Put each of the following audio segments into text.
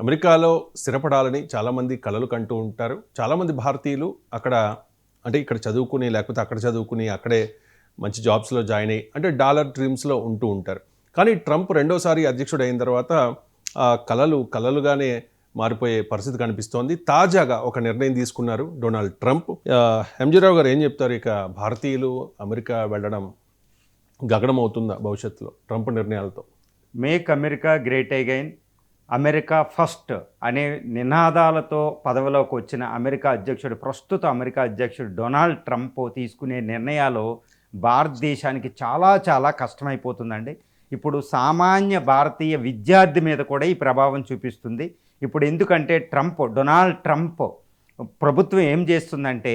అమెరికాలో స్థిరపడాలని చాలామంది కలలు కంటూ ఉంటారు. చాలామంది భారతీయులు అక్కడ అంటే ఇక్కడ చదువుకుని లేకపోతే అక్కడ చదువుకుని అక్కడే మంచి జాబ్స్లో జాయిన్ అయ్యి అంటే డాలర్ డ్రీమ్స్లో ఉంటూ ఉంటారు. కానీ ట్రంప్ రెండోసారి అధ్యక్షుడు అయిన తర్వాత ఆ కలలు కలలుగానే మారిపోయే పరిస్థితి కనిపిస్తోంది. తాజాగా ఒక నిర్ణయం తీసుకున్నారు డొనాల్డ్ ట్రంప్. ఎంజీరావు గారు ఏం చెప్తారు? ఇక భారతీయులు అమెరికా వెళ్ళడం గగనం అవుతుందా భవిష్యత్తులో? ట్రంప్ నిర్ణయాలతో. Make America great again. America first అనే నినాదాలతో పదవిలోకి వచ్చిన అమెరికా అధ్యక్షుడు ప్రస్తుత అమెరికా అధ్యక్షుడు డొనాల్డ్ ట్రంప్ తీసుకునే నిర్ణయాలు భారతదేశానికి చాలా చాలా కష్టమైపోతుందండి. ఇప్పుడు సామాన్య భారతీయ విద్యార్థి మీద కూడా ఈ ప్రభావం చూపిస్తుంది. ఇప్పుడు ఎందుకంటే ట్రంప్ డొనాల్డ్ ట్రంప్ ప్రభుత్వం ఏం చేస్తుందంటే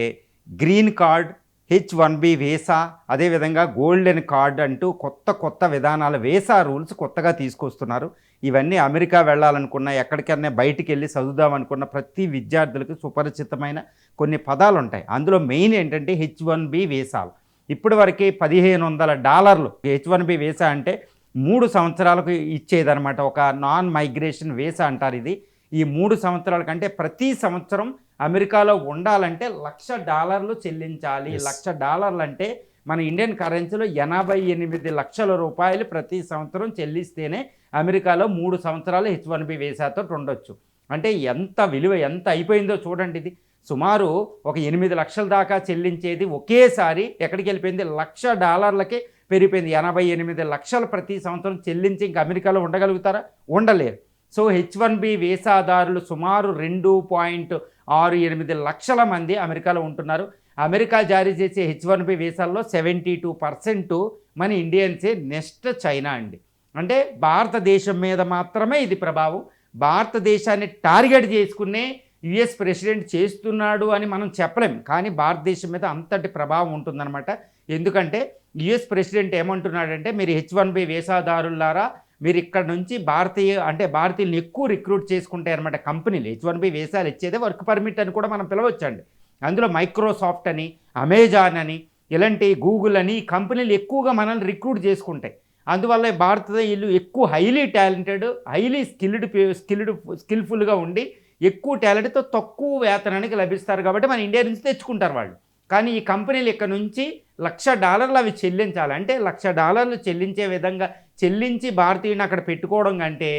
green card H one B visa అదేవిధంగా గోల్డెన్ కార్డ్ అంటూ కొత్త కొత్త విధానాల వేసా రూల్స్ కొత్తగా తీసుకొస్తున్నారు. ఇవన్నీ అమెరికా వెళ్ళాలనుకున్న ఎక్కడికైనా బయటికి వెళ్ళి చదువుదామనుకున్న ప్రతి విద్యార్థులకు సుపరిచితమైన కొన్ని పదాలు ఉంటాయి అందులో మెయిన్ ఏంటంటే హెచ్ వన్ బి వీసాలు. ఇప్పటి వరకు పదిహేను వందల డాలర్లు. హెచ్ వన్ బి వీసా అంటే మూడు సంవత్సరాలకు ఇచ్చేదనమాట ఒక నాన్ మైగ్రేషన్ వేసా అంటారు ఇది. ఈ మూడు సంవత్సరాల కంటే ప్రతి సంవత్సరం అమెరికాలో ఉండాలంటే లక్ష డాలర్లు చెల్లించాలి. లక్ష డాలర్లు అంటే మన ఇండియన్ కరెన్సీలో ఎనభై ఎనిమిది లక్షల రూపాయలు ప్రతి సంవత్సరం చెల్లిస్తేనే అమెరికాలో మూడు సంవత్సరాలు హెచ్ వన్ బి వేసాతో ఉండొచ్చు. అంటే ఎంత విలువ ఎంత అయిపోయిందో చూడండి ఇది. సుమారు ఒక ఎనిమిది లక్షల దాకా చెల్లించేది ఒకేసారి ఎక్కడికి వెళ్ళిపోయింది? లక్ష డాలర్లకే పెరిగిపోయింది. ఎనభై ఎనిమిది లక్షలు ప్రతి సంవత్సరం చెల్లించి ఇంకా అమెరికాలో ఉండగలుగుతారా? ఉండలేరు. సో హెచ్ వన్ బి వీసాదారులు సుమారు రెండు పాయింట్ ఆరు ఎనిమిది లక్షల మంది అమెరికాలో ఉంటున్నారు. అమెరికా జారీ చేసే హెచ్ వన్ బి వీసాల్లో సెవెంటీ టూ పర్సెంట్ మన ఇండియన్సే నెక్స్ట్ చైనా అండి. అంటే భారతదేశం మీద మాత్రమే ఇది ప్రభావం. భారతదేశాన్ని టార్గెట్ చేసుకునే యుఎస్ ప్రెసిడెంట్ చేస్తున్నాడు అని మనం చెప్పలేం. కానీ భారతదేశం మీద అంతటి ప్రభావం ఉంటుందన్నమాట. ఎందుకంటే యుఎస్ ప్రెసిడెంట్ ఏమంటున్నాడంటే మీరు హెచ్ వన్ బి వీసాదారులారా మీరు ఇక్కడ నుంచి భారతీయ అంటే భారతీయులను ఎక్కువ రిక్రూట్ చేసుకుంటాయి అనమాట కంపెనీలు హెచ్ వన్ బి వేసాలు ఇచ్చేదే వర్క్ పర్మిట్ అని కూడా మనం పిలవచ్చండి. అందులో మైక్రోసాఫ్ట్ అని అమెజాన్ అని ఇలాంటి గూగుల్ అని ఈ కంపెనీలు ఎక్కువగా మనల్ని రిక్రూట్ చేసుకుంటాయి. అందువల్ల భారతీయులు ఎక్కువ highly talented highly skilled skilled స్కిల్ఫుల్గా ఉండి ఎక్కువ టాలెంట్తో తక్కువ వేతనానికి లభిస్తారు కాబట్టి మన ఇండియా నుంచి తెచ్చుకుంటారు వాళ్ళు. కానీ ఈ కంపెనీలు ఇక్కడ నుంచి లక్ష డాలర్లు అవి చెల్లించాలి. అంటే లక్ష డాలర్లు చెల్లించే విధంగా చెల్లించి భారతీయుని అక్కడ పెట్టుకోవడం కంటే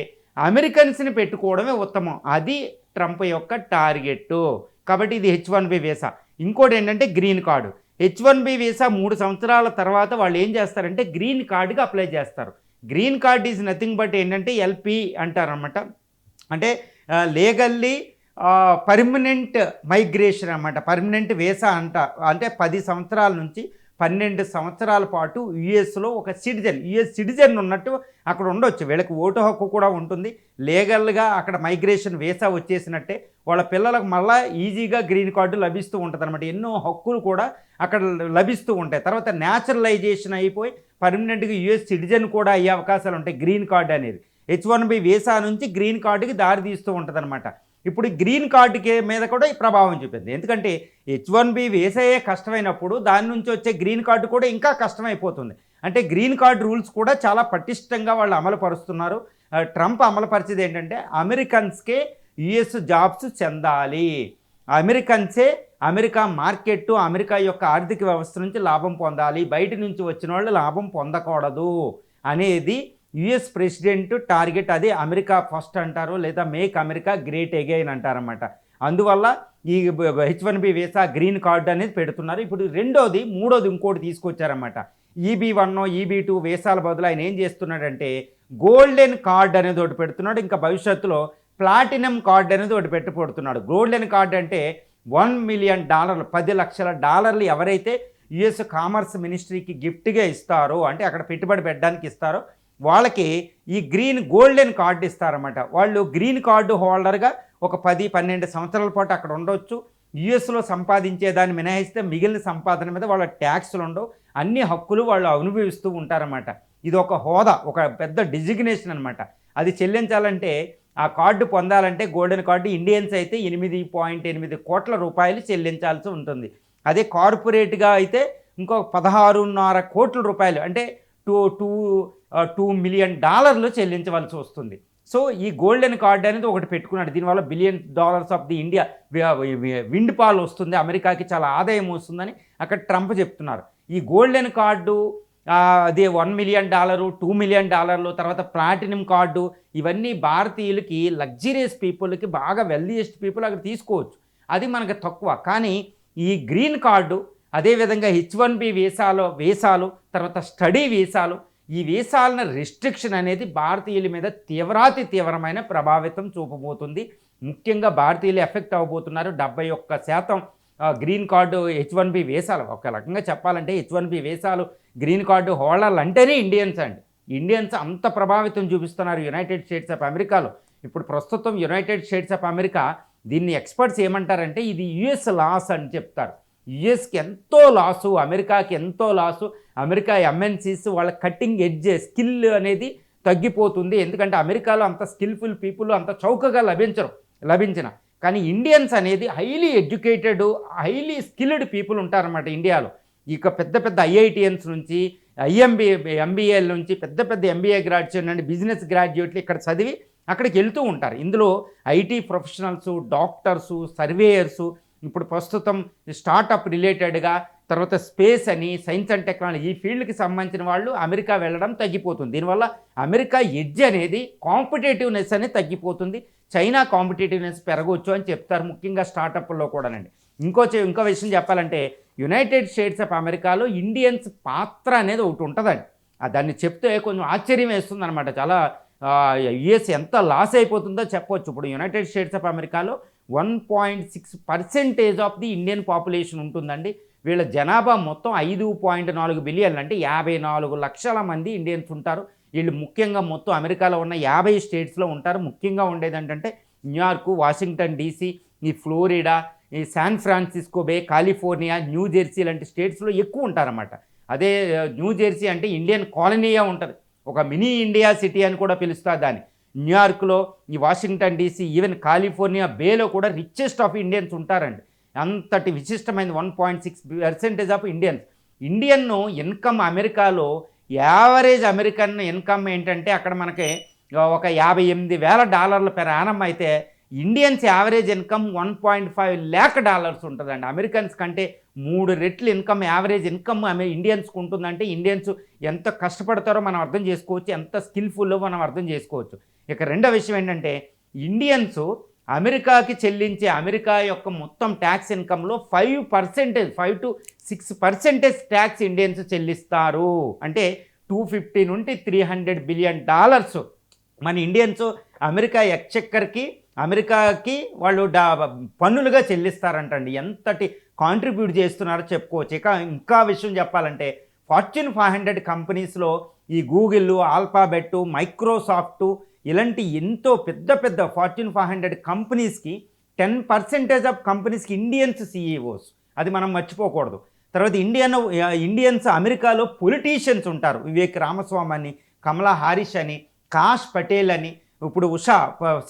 అమెరికన్స్ని పెట్టుకోవడమే ఉత్తమం. అది ట్రంప్ యొక్క టార్గెట్ కాబట్టి ఇది హెచ్ వన్ బి వీసా. ఇంకోటి ఏంటంటే green card. H one B visa మూడు సంవత్సరాల తర్వాత వాళ్ళు ఏం చేస్తారంటే గ్రీన్ కార్డుకి అప్లై చేస్తారు. Green card is nothing but ఏంటంటే ఎల్పి అంటారనమాట అంటే లీగల్లీ పర్మనెంట్ మైగ్రేషన్ అన్నమాట. పర్మనెంట్ వీసా అంట. అంటే పది సంవత్సరాల నుంచి పన్నెండు సంవత్సరాల పాటు యుఎస్లో ఒక సిటిజన్ యుఎస్ సిటిజన్ ఉన్నట్టు అక్కడ ఉండొచ్చు. వీళ్ళకి ఓటు హక్కు కూడా ఉంటుంది. లీగల్గా అక్కడ మైగ్రేషన్ వీసా వచ్చేసినట్టే వాళ్ళ పిల్లలకు మళ్ళీ ఈజీగా గ్రీన్ కార్డు లభిస్తూ ఉంటుంది అనమాట ఎన్నో హక్కులు కూడా అక్కడ లభిస్తూ ఉంటాయి. తర్వాత న్యాచురలైజేషన్ అయిపోయి పర్మనెంట్గా యుఎస్ సిటిజన్ కూడా అయ్యే అవకాశాలు ఉంటాయి గ్రీన్ కార్డు అనేది. హెచ్ వన్ బి వీసా నుంచి గ్రీన్ కార్డుకి దారి తీస్తూ ఉంటుంది ఇప్పుడు గ్రీన్ కార్డుకి మీద కూడా ఈ ప్రభావం చూపింది. ఎందుకంటే హెచ్ వన్ బి వేసే కష్టమైనప్పుడు దాని నుంచి వచ్చే గ్రీన్ కార్డు కూడా ఇంకా కష్టమైపోతుంది. అంటే గ్రీన్ కార్డు రూల్స్ కూడా చాలా పటిష్టంగా వాళ్ళు అమలు పరుస్తున్నారు ట్రంప్ అమలు పరిచేది ఏంటంటే అమెరికన్స్కే యుఎస్ జాబ్స్ చెందాలి. అమెరికన్సే అమెరికా మార్కెట్ అమెరికా యొక్క ఆర్థిక వ్యవస్థ నుంచి లాభం పొందాలి. బయట నుంచి వచ్చిన వాళ్ళు లాభం పొందకూడదు అనేది యుఎస్ ప్రెసిడెంట్ టార్గెట్ అదే అమెరికా ఫస్ట్ అంటారు లేదా మేక్ అమెరికా గ్రేట్ ఎగైన్ అంటారన్నమాట. అందువల్ల ఈ H one B visa green card అనేది పెడుతున్నారు. ఇప్పుడు రెండోది మూడోది ఇంకోటి తీసుకొచ్చారన్నమాట. ఈబీ వన్ ఈబీ టూ వీసాల బదులు ఆయన ఏం చేస్తున్నాడంటే గోల్డెన్ కార్డ్ అనేది ఒకటి పెడుతున్నాడు. ఇంకా భవిష్యత్తులో ప్లాటినం కార్డ్ అనేది ఒకటి పెట్టబడుతున్నాడు గోల్డెన్ కార్డ్ అంటే వన్ మిలియన్ డాలర్లు పది లక్షల డాలర్లు ఎవరైతే యుఎస్ కామర్స్ మినిస్ట్రీకి గిఫ్ట్గా ఇస్తారో అంటే అక్కడ పెట్టుబడి పెట్టడానికి ఇస్తారో వాళ్ళకి ఈ గ్రీన్ గోల్డెన్ కార్డు ఇస్తారన్నమాట. వాళ్ళు గ్రీన్ కార్డు హోల్డర్గా ఒక పది పన్నెండు సంవత్సరాల పాటు అక్కడ ఉండొచ్చు. యుఎస్లో సంపాదించే దాన్ని మినహాయిస్తే మిగిలిన సంపాదన మీద వాళ్ళ ట్యాక్స్లు ఉండవు. అన్ని హక్కులు వాళ్ళు అనుభవిస్తూ ఉంటారన్నమాట. ఇది ఒక హోదా ఒక పెద్ద డిజిగ్నేషన్ అనమాట అది చెల్లించాలంటే ఆ కార్డు పొందాలంటే గోల్డెన్ కార్డు ఇండియన్స్ అయితే ఎనిమిది పాయింట్ ఎనిమిది కోట్ల రూపాయలు చెల్లించాల్సి ఉంటుంది. అదే కార్పొరేట్గా అయితే ఇంకో పదహారున్నర కోట్ల రూపాయలు అంటే టూ టూ టూ మిలియన్ డాలర్లు చెల్లించవలసి వస్తుంది. సో ఈ గోల్డెన్ కార్డ్ అనేది ఒకటి పెట్టుకున్నాడు. దీనివల్ల billion dollars of the India windfall వస్తుంది. అమెరికాకి చాలా ఆదాయం వస్తుందని అక్కడ ట్రంప్ చెప్తున్నారు. ఈ గోల్డెన్ కార్డు అదే one million dollar two million డాలర్లు తర్వాత ప్లాటినం కార్డు ఇవన్నీ భారతీయులకి లగ్జరియస్ పీపుల్కి బాగా వెల్దియెస్ట్ పీపుల్ అక్కడ తీసుకోవచ్చు. అది మనకు తక్కువ. కానీ ఈ గ్రీన్ కార్డు అదేవిధంగా హెచ్ వన్ బి వీసాలు వీసాలు తర్వాత స్టడీ వీసాలు ఈ వీసాల రిస్ట్రిక్షన్ అనేది భారతీయుల మీద తీవ్రాతి తీవ్రమైన ప్రభావితం చూపబోతుంది. ముఖ్యంగా భారతీయులు ఎఫెక్ట్ అవ్వబోతున్నారు డెబ్బై ఒక్క శాతం green card H one B వేసాలు. ఒక రకంగా చెప్పాలంటే హెచ్ వన్ బి వేసాలు గ్రీన్ కార్డు హోల్డర్లు అంటేనే ఇండియన్స్ అండి. ఇండియన్స్ అంత ప్రభావితం చూపిస్తున్నారు యునైటెడ్ స్టేట్స్ ఆఫ్ అమెరికాలో ఇప్పుడు ప్రస్తుతం యునైటెడ్ స్టేట్స్ ఆఫ్ అమెరికా దీన్ని ఎక్స్పర్ట్స్ ఏమంటారంటే ఇది యుఎస్ లాస్ అని చెప్తారు. యుఎస్కి ఎంతో లాసు అమెరికాకి ఎంతో లాసు అమెరికా ఎంఎన్సీస్ వాళ్ళ కట్టింగ్ ఎడ్జ్ స్కిల్ అనేది తగ్గిపోతుంది. ఎందుకంటే అమెరికాలో అంత స్కిల్ఫుల్ పీపుల్ అంత చౌకగా లభించరు లభించిన. కానీ ఇండియన్స్ అనేది highly educated highly skilled people ఉంటారన్నమాట ఇండియాలో. ఇక పెద్ద పెద్ద ఐఐటిఎన్స్ నుంచి ఐఎంబీఏ ఎంబీఏల నుంచి పెద్ద పెద్ద ఎంబీఏ గ్రాడ్యుయేట్ నుండి బిజినెస్ గ్రాడ్యుయేట్లు ఇక్కడ చదివి అక్కడికి వెళ్తూ ఉంటారు. ఇందులో ఐటీ ప్రొఫెషనల్స్ డాక్టర్సు సర్వేయర్సు ఇప్పుడు ప్రస్తుతం స్టార్టప్ రిలేటెడ్గా తర్వాత స్పేస్ అని సైన్స్ అండ్ టెక్నాలజీ ఈ ఫీల్డ్కి సంబంధించిన వాళ్ళు అమెరికా వెళ్ళడం తగ్గిపోతుంది. దీనివల్ల అమెరికా ఎడ్జ్ అనేది కాంపిటేటివ్నెస్ అనేది తగ్గిపోతుంది. చైనా కాంపిటేటివ్నెస్ పెరగవచ్చు అని చెప్తారు ముఖ్యంగా స్టార్టప్లో కూడానండి. ఇంకో చె- ఇంకో విషయం చెప్పాలంటే యునైటెడ్ స్టేట్స్ ఆఫ్ అమెరికాలో ఇండియన్స్ పాత్ర అనేది ఒకటి ఉంటుందండి. దాన్ని చెప్తే కొంచెం ఆశ్చర్యం వేస్తుంది అనమాట చాలా యుఎస్ ఎంత లాస్ అయిపోతుందో చెప్పొచ్చు. ఇప్పుడు యునైటెడ్ స్టేట్స్ ఆఫ్ అమెరికాలో one point six percentage of the Indian population ఉంటుందండి. వీళ్ళ జనాభా మొత్తం ఐదు పాయింట్ నాలుగు బిలియన్లు అంటే యాభై నాలుగు లక్షల మంది ఇండియన్స్ ఉంటారు. వీళ్ళు ముఖ్యంగా మొత్తం అమెరికాలో ఉన్న యాభై స్టేట్స్లో ఉంటారు. ముఖ్యంగా ఉండేది ఏంటంటే న్యూయార్క్ వాషింగ్టన్ డీసీ ఈ ఫ్లోరిడా ఈ San Francisco Bay California New Jersey లాంటి స్టేట్స్లో ఎక్కువ ఉంటారన్నమాట. అదే న్యూ జెర్సీ అంటే ఇండియన్ కాలనీయే ఉంటుంది. ఒక మినీ ఇండియా సిటీ అని కూడా పిలుస్తారు దాన్ని. న్యూయార్క్లో ఈ వాషింగ్టన్ డీసీ ఈవెన్ కాలిఫోర్నియా బేలో కూడా రిచెస్ట్ ఆఫ్ ఇండియన్స్ ఉంటారండి. అంతటి విశిష్టమైన one point six percentage of Indians Indian income అమెరికాలో యావరేజ్ అమెరికన్ ఇన్కమ్ ఏంటంటే అక్కడ మనకి ఒక యాభై ఎనిమిది వేల డాలర్ల పెర్ యానం అయితే Indians average income one point five lakh dollars ఉంటుందండి. అమెరికన్స్ కంటే మూడు రెట్లు ఇన్కమ్ యావరేజ్ ఇన్కమ్ అమె ఇండియన్స్కి ఉంటుందంటే ఇండియన్స్ ఎంత కష్టపడతారో మనం అర్థం చేసుకోవచ్చు ఎంత స్కిల్ఫుల్లో మనం అర్థం చేసుకోవచ్చు. ఇక రెండో విషయం ఏంటంటే ఇండియన్స్ అమెరికాకి చెల్లించే అమెరికా యొక్క మొత్తం tax ఇన్కంలో five percentage five to six percentage tax Indians చెల్లిస్తారు. అంటే టూ ఫిఫ్టీ నుండి త్రీ హండ్రెడ్ బిలియన్ డాలర్స్ మన ఇండియన్స్ అమెరికా ఎక్చెక్కర్కి అమెరికాకి వాళ్ళు డా పన్నులుగా చెల్లిస్తారంటండి. ఎంతటి కాంట్రిబ్యూట్ చేస్తున్నారో చెప్పుకోవచ్చు. ఇక ఇంకా విషయం చెప్పాలంటే ఫార్చ్యూన్ ఫైవ్ హండ్రెడ్ కంపెనీస్లో ఈ గూగుల్ ఆల్ఫాబెట్ మైక్రోసాఫ్ట్ ఇలాంటి ఎంతో పెద్ద పెద్ద ఫార్చ్యూన్ ఫైవ్ హండ్రెడ్ కంపెనీస్కి టెన్ పర్సెంటేజ్ ఆఫ్ కంపెనీస్కి ఇండియన్స్ సీఈఓస్ అది మనం మర్చిపోకూడదు. తర్వాత ఇండియన్ ఇండియన్స్ అమెరికాలో పొలిటీషియన్స్ ఉంటారు. వివేక్ రామస్వామి అని కమలా హారిస్ అని కాష్ పటేల్ అని ఇప్పుడు Usha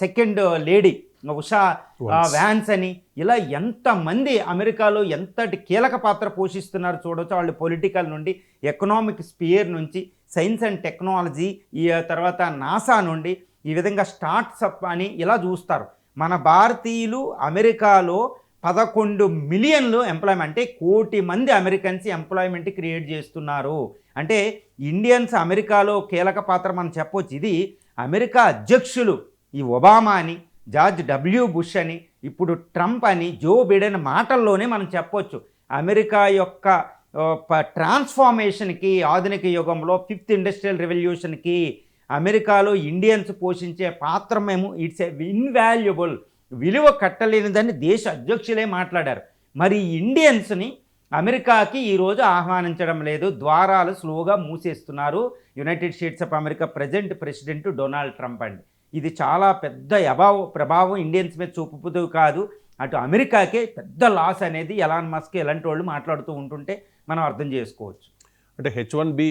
second lady Usha Vance అని ఇలా ఎంతమంది అమెరికాలో ఎంతటి కీలక పాత్ర పోషిస్తున్నారు చూడవచ్చు వాళ్ళు పొలిటికల్ నుండి ఎకనామిక్ స్పియర్ నుంచి సైన్స్ అండ్ టెక్నాలజీ ఈ తర్వాత నాసా నుండి ఈ విధంగా స్టార్ట్సప్ అని ఇలా చూస్తారు. మన భారతీయులు అమెరికాలో పదకొండు మిలియన్లు ఎంప్లాయ్మెంట్ అంటే కోటి మంది అమెరికన్స్ ఎంప్లాయ్మెంట్ క్రియేట్ చేస్తున్నారు. అంటే ఇండియన్స్ అమెరికాలో కీలక పాత్ర మనం చెప్పొచ్చు. ఇది అమెరికా అధ్యక్షులు ఈ ఒబామా అని జార్జ్ డబ్ల్యూ బుష్ అని ఇప్పుడు ట్రంప్ అని జో బిడెన్ మాటల్లోనే మనం చెప్పొచ్చు. అమెరికా యొక్క ట్రాన్స్ఫార్మేషన్కి ఆధునిక యుగంలో ఫిఫ్త్ ఇండస్ట్రియల్ రెవల్యూషన్కి అమెరికాలో ఇండియన్స్ పోషించే పాత్ర మేము ఇట్స్ ఎ ఇన్వాల్యుబుల్ విలువ కట్టలేనిదని దేశ అధ్యక్షులే మాట్లాడారు. మరి ఇండియన్స్ని అమెరికాకి ఈరోజు ఆహ్వానించడం లేదు. ద్వారాలు స్లోగా మూసేస్తున్నారు. United States of America present president Donald Trump అండి. ఇది చాలా పెద్ద అభావ ప్రభావం ఇండియన్స్ మీద చూపుతూ కాదు. అటు అమెరికాకే పెద్ద లాస్ అనేది ఎలాన్ మస్క్ ఎలాంటి వాళ్ళు మాట్లాడుతూ ఉంటుంటే మనం అర్థం చేసుకోవచ్చు. అంటే హెచ్ వన్ బి